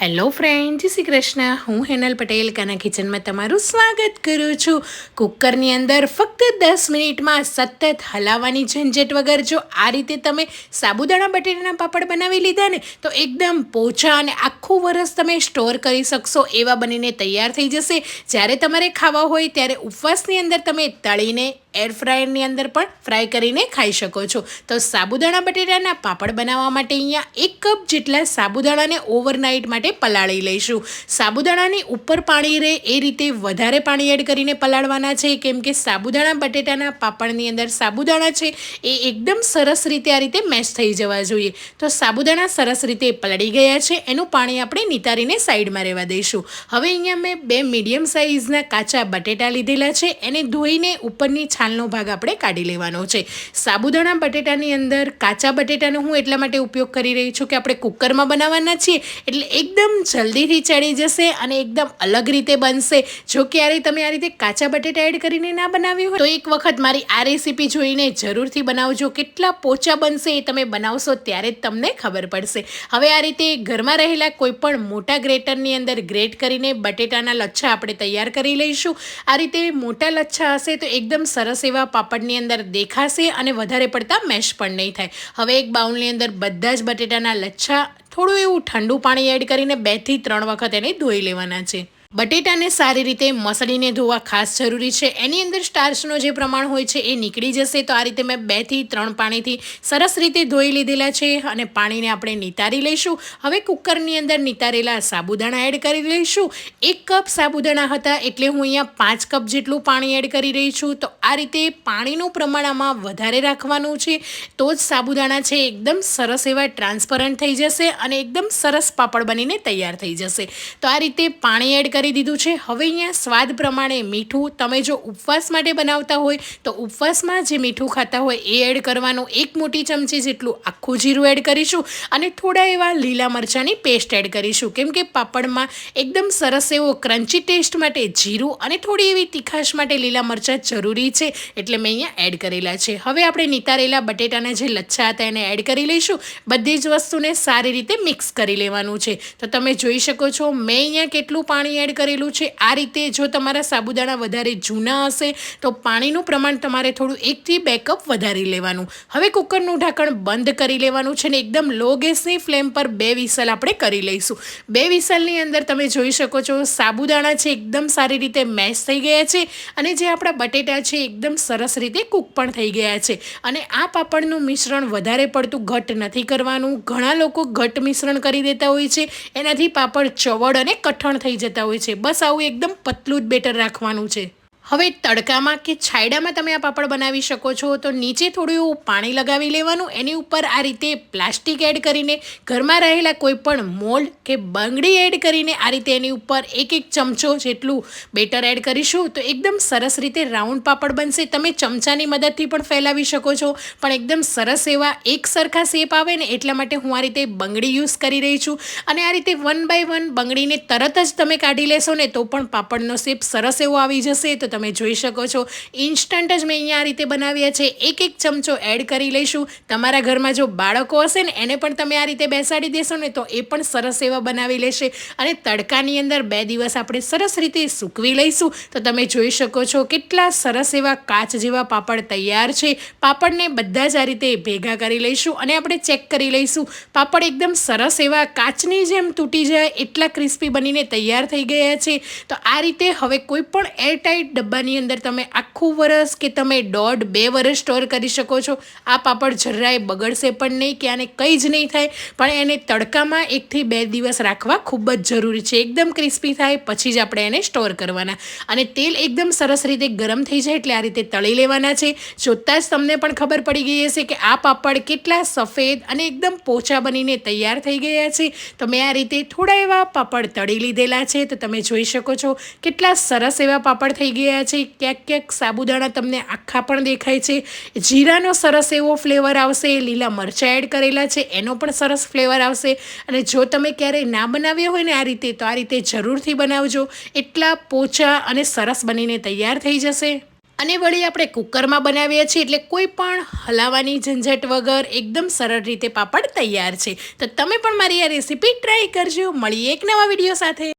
Hello friend જય શ્રી કૃષ્ણ. હું હેનલ પટેલ કાના કિચનમાં તમારું સ્વાગત કરું છું. કુકરની અંદર ફક્ત દસ મિનિટમાં સતત હલાવવાની ઝંઝટ વગર જો આ રીતે તમે સાબુદાણા, બટેટાના પાપડ બનાવી લીધા ને, તો એકદમ પોચા અને આખું વરસ તમે સ્ટોર કરી શકશો એવા બનીને તૈયાર થઈ જશે. જ્યારે તમારે ખાવા હોય ત્યારે ઉપવાસની અંદર તમે તળીને એર ફ્રાયરની અંદર પણ ફ્રાય કરીને ખાઈ શકો છો. તો સાબુદાણા બટેટાના પાપડ બનાવવા માટે અહીંયા એક કપ જેટલા સાબુદાણાને ઓવરનાઇટ માટે પલાળી લઈશું. સાબુદાણાની ઉપર પાણી રહે એ રીતે વધારે પાણી એડ કરીને પલાળવાના છે. કેમ કે સાબુદાણા બટેટાના પાપડની અંદર સાબુદાણા છે, એ એકદમ સરસ રીતે આ રીતે મેશ થઈ જવા જોઈએ. તો સાબુદાણા સરસ રીતે પલળી ગયા છે, એનું પાણી આપણે નિતારીને સાઈડમાં રહેવા દઈશું. હવે અહીંયા મેં બે મીડિયમ સાઇઝના કાચા બટેટા લીધેલા છે, એને ધોઈને ઉપરની છાલનો ભાગ આપણે કાઢી લેવાનો છે. સાબુદાણા બટેટાની અંદર કાચા બટેટાનો હું એટલા માટે ઉપયોગ કરી રહી છું કે આપણે કુકરમાં બનાવવાના છીએ, એટલે એકદમ જલ્દીથી ચડી જશે અને એકદમ અલગ રીતે બનશે. જો ક્યારેય તમે આ રીતે કાચા બટેટા એડ કરીને ના બનાવ્યું હોય, તો એક વખત મારી આ રેસીપી જોઈને જરૂરથી બનાવજો. કેટલા પોચા બનશે એ તમે બનાવશો ત્યારે જ તમને ખબર પડશે. હવે આ રીતે ઘરમાં રહેલા કોઈપણ મોટા ગ્રેટરની અંદર ગ્રેટ કરીને બટેટાના લચ્છા આપણે તૈયાર કરી લઈશું. આ રીતે મોટા લચ્છા હશે તો એકદમ સરસ એવા પાપડની અંદર દેખાશે અને વધારે પડતા મેશ પણ નહીં થાય. હવે એક બાઉલની અંદર બધા જ બટેટાના લચ્છા થોડું એવું ઠંડુ પાણી એડ કરીને બેથી ત્રણ વખત એને ધોઈ લેવાના છે. બટેટાને સારી રીતે મસળીને ધોવા ખાસ જરૂરી છે. એની અંદર સ્ટાર્ચનો જે પ્રમાણ હોય છે એ નીકળી જશે. તો આ રીતે મેં બેથી ત્રણ પાણીથી સરસ રીતે ધોઈ લીધેલા છે અને પાણીને આપણે નિતારી લઈશું. હવે કુકરની અંદર નિતારેલા સાબુદાણા એડ કરી લઈશું. એક કપ સાબુદાણા હતા એટલે હું અહીંયા પાંચ કપ જેટલું પાણી એડ કરી રહી છું. તો આ રીતે પાણીનું પ્રમાણ આમાં વધારે રાખવાનું છે. તો જ સાબુદાણા છે એકદમ સરસ એવા ટ્રાન્સપરન્ટ થઈ જશે અને એકદમ સરસ પાપડ બનીને તૈયાર થઈ જશે. તો આ રીતે પાણી એડ કરી દીધું છે. હવે અહીંયા સ્વાદ પ્રમાણે મીઠું તમે જો ઉપવાસ માટે બનાવતા હોય, તો ઉપવાસમાં જે મીઠું ખાતા હોય એ એડ કરવાનું એક મોટી ચમચી જેટલું આખું જીરું એડ કરીશું અને થોડા એવા લીલા મરચાંની પેસ્ટ એડ કરીશું. કેમ કે પાપડમાં એકદમ સરસ એવો ક્રન્ચી ટેસ્ટ માટે જીરું અને થોડી એવી તીખાશ માટે લીલા મરચાં જરૂરી છે, એટલે મેં અહીંયા એડ કરેલા છે. હવે આપણે નિતારેલા બટેટાના જે લચ્છા હતા એને એડ કરી લઈશું. બધી જ વસ્તુને સારી રીતે મિક્સ કરી લેવાનું છે. તો તમે જોઈ શકો છો, મેં અહીંયા કેટલું પાણી એડ કરેલું છે. આ રીતે જો તમારા સાબુદાણા વધારે જૂના હશે, તો પાણીનું પ્રમાણ તમારે થોડું એકથી બે કપ વધારી લેવાનું. હવે કુકરનું ઢાંકણ બંધ કરી લેવાનું છે ને એકદમ લો ગેસની ફ્લેમ પર બે વિસલ આપણે કરી લઈશું. બે વિસલની અંદર તમે જોઈ શકો છો, સાબુદાણા છે એકદમ સારી રીતે મેશ થઈ ગયા છે અને જે આપણા બટેટા છે એકદમ સરસ રીતે કૂક પણ થઈ ગયા છે. અને આ પાપડનું મિશ્રણ વધારે પડતું ઘટ નથી કરવાનું. ઘણા લોકો ઘટ મિશ્રણ કરી દેતા હોય છે. એનાથી પાપડ ચવડ અને કઠણ થઈ જતા હોય હોય છે. બસ આવું એકદમ પતલું જ બેટર રાખવાનું છે. હવે તડકામાં કે છાયડામાં તમે આ પાપડ બનાવી શકો છો, તો નીચે થોડું એવું પાણી લગાવી લેવાનું, એની ઉપર આ રીતે પ્લાસ્ટિક એડ કરીને, ઘરમાં રહેલા કોઈ પણ મોલ્ડ કે બંગડી એડ કરીને આ રીતે એની ઉપર એક એક ચમચો જેટલું બેટર એડ કરીશું, તો એકદમ સરસ રીતે રાઉન્ડ પાપડ બનશે. તમે ચમચાની મદદથી પણ ફેલાવી શકો છો, પણ એકદમ સરસ એવા એક સરખા શેપ આવે ને, એટલા માટે હું આ રીતે બંગડી યુઝ કરી રહી છું. અને આ રીતે વન બાય વન બંગડીને તરત જ તમે કાઢી લેશો ને, તો પણ પાપડનો શેપ સરસ એવો આવી જશે, તો તમે જોઈ શકો છો. ઇન્સ્ટન્ટ જ મેં અહીંયા આ રીતે બનાવ્યા છે. એક એક ચમચો એડ કરી લઈશું. તમારા ઘરમાં જો બાળકો હશે ને, એને પણ તમે આ રીતે બેસાડી દેશો ને, તો એ પણ સરસ એવા બનાવી લેશે. અને તડકાની અંદર બે દિવસ આપણે સરસ રીતે સૂકવી લઈશું. તો તમે જોઈ શકો છો કેટલા સરસ એવા કાચ જેવા પાપડ તૈયાર છે. પાપડને બધા જ આ રીતે ભેગા કરી લઈશું અને આપણે ચેક કરી લઈશું. પાપડ એકદમ સરસ એવા કાચની જેમ તૂટી જાય, એટલા ક્રિસ્પી બનીને તૈયાર થઈ ગયા છે. તો આ રીતે હવે કોઈ પણ એરટાઈટ ડબ્બાની અંદર તમે આખું વરસ કે તમે દોઢ, બે વરસ સ્ટોર કરી શકો છો. આ પાપડ જરાય બગડશે પણ નહીં કે આને કંઈ જ નહીં થાય. પણ એને તડકામાં એકથી બે દિવસ રાખવા ખૂબ જ જરૂરી છે. એકદમ ક્રિસ્પી થાય, પછી જ આપણે એને સ્ટોર કરવાના. અને તેલ એકદમ સરસ રીતે ગરમ થઈ જાય એટલે આ રીતે તળી લેવાના છે. જોતાં જ તમને પણ ખબર પડી ગઈ હશે કે આ પાપડ કેટલા સફેદ અને એકદમ પોચા બનીને તૈયાર થઈ ગયા છે. તો મેં આ રીતે થોડા એવા પાપડ તળી લીધેલા છે. તો તમે જોઈ શકો છો કેટલા સરસ એવા પાપડ થઈ ગયા રહ્યા છે. ક્યાંક ક્યાંક સાબુદાણા તમને આખા પણ દેખાય છે. જીરાનો સરસ એવો ફ્લેવર આવશે. લીલા મરચાં એડ કરેલા છે. એનો પણ સરસ ફ્લેવર આવશે. અને જો તમે ક્યારેય ના બનાવ્યા હોય ને આ રીતે, તો આ રીતે જરૂરથી બનાવજો. એટલા પોચા અને સરસ બનીને તૈયાર થઈ જશે. અને વળી આપણે કુકરમાં બનાવીએ છીએ, એટલે કોઈ પણ હલાવવાની ઝંઝટ વગર એકદમ સરળ રીતે પાપડ તૈયાર છે. તો તમે પણ મારી આ રેસીપી ટ્રાય કરજો. મળીએ એક નવા વીડિયો સાથે.